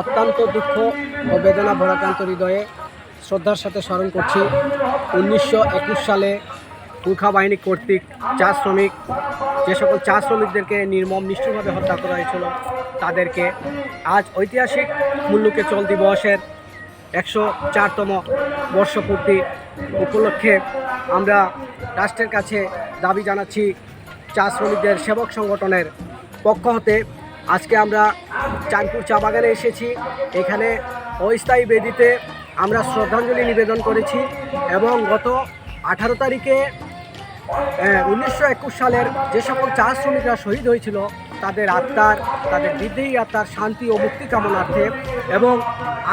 অত্যন্ত দুঃখ ও বেদনা ভরাক্রান্ত হৃদয়ে শ্রদ্ধার সাথে স্মরণ করছি। উনিশশো একুশ সালে পুরখা বাহিনী কর্তৃক চা শ্রমিক, যে সকল চা শ্রমিকদেরকে নির্মম নিষ্ঠুরভাবে হত্যা করা হয়েছিল, তাদেরকে আজ ঐতিহাসিক মুল্লুকে চল দিবসের একশো চারতম বর্ষপূর্তি উপলক্ষে আমরা রাষ্ট্রের কাছে দাবি জানাচ্ছি, চা শ্রমিকদের সেবক সংগঠনের পক্ষ হতে আজকে আমরা চাঁদপুর চা বাগানে এসেছি। এখানে অস্থায়ী বেদিতে আমরা শ্রদ্ধাঞ্জলি নিবেদন করেছি এবং গত আঠারো তারিখে উনিশশো একুশ সালের যে সকল চা শ্রমিকরা শহীদ হয়েছিল, তাদের আত্মার, তাদের বিদেহী আত্মার শান্তি ও মুক্তি কামনার্থে এবং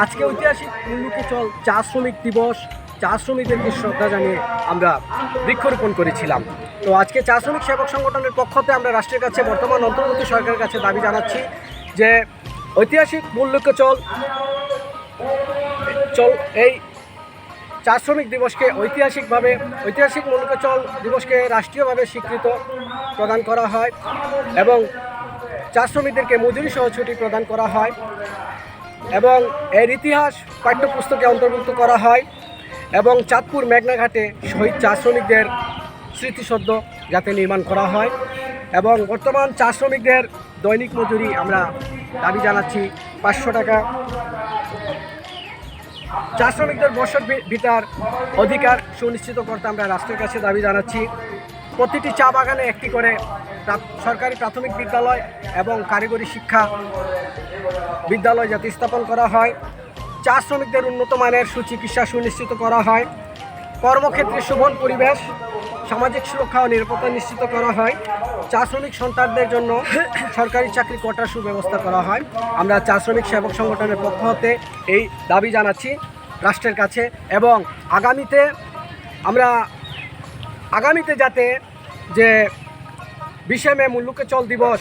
আজকে ঐতিহাসিক চল চা শ্রমিক দিবস চা শ্রমিকদেরকে শ্রদ্ধা জানিয়ে আমরা বৃক্ষরোপণ করেছিলাম। তো আজকে চা শ্রমিক সেবক সংগঠনের পক্ষতে আমরা রাষ্ট্রের কাছে বর্তমান অন্তর্বর্তী সরকারের কাছে দাবি জানাচ্ছি যে ঐতিহাসিক মূল্যকে চল চল, এই চা শ্রমিক দিবসকে ঐতিহাসিকভাবে, ঐতিহাসিক মূল্যচল দিবসকে রাষ্ট্রীয়ভাবে স্বীকৃত প্রদান করা হয় এবং চা শ্রমিকদেরকে মজুরি সহ ছুটি প্রদান করা হয় এবং এর ইতিহাস পাঠ্যপুস্তকে অন্তর্ভুক্ত করা হয়। এবং চাঁদপুর মেঘনাঘাটে শহীদ চা শ্রমিকদের স্মৃতিসদ্য যাতে নির্মাণ করা হয় এবং বর্তমান চা শ্রমিকদের দৈনিক মজুরি আমরা দাবি জানাচ্ছি পাঁচশো টাকা। চা শ্রমিকদের বছর ভিটার অধিকার সুনিশ্চিত করতে আমরা রাষ্ট্রের কাছে দাবি জানাচ্ছি। প্রতিটি চা বাগানে একটি করে সরকারি প্রাথমিক বিদ্যালয় এবং কারিগরি শিক্ষা বিদ্যালয় যাতে স্থাপন করা হয়। চা শ্রমিকদের উন্নত মানের সুচিকিৎসা সুনিশ্চিত করা হয়। কর্মক্ষেত্রে শোভন পরিবেশ, সামাজিক সুরক্ষা ও নিরাপত্তা নিশ্চিত করা হয়। চা শ্রমিক সন্তানদের জন্য সরকারি চাকরি কোটার সুব্যবস্থা করা হয়। আমরা চা শ্রমিক সেবক সংগঠনের পক্ষ হতে এই দাবি জানাচ্ছি রাষ্ট্রের কাছে এবং আগামীতে আমরা আগামীতে যাতে যে বিশে মে মুল্লুকে চল দিবস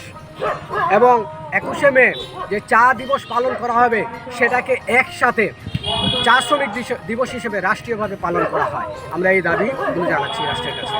এবং একুশে মে যে চা দিবস পালন করা হবে, সেটাকে একসাথে চা শ্রমিক দিবস হিসেবে রাষ্ট্রীয়ভাবে পালন করা হয়। আমরা এই দাবি জানাচ্ছি রাষ্ট্রের কাছে।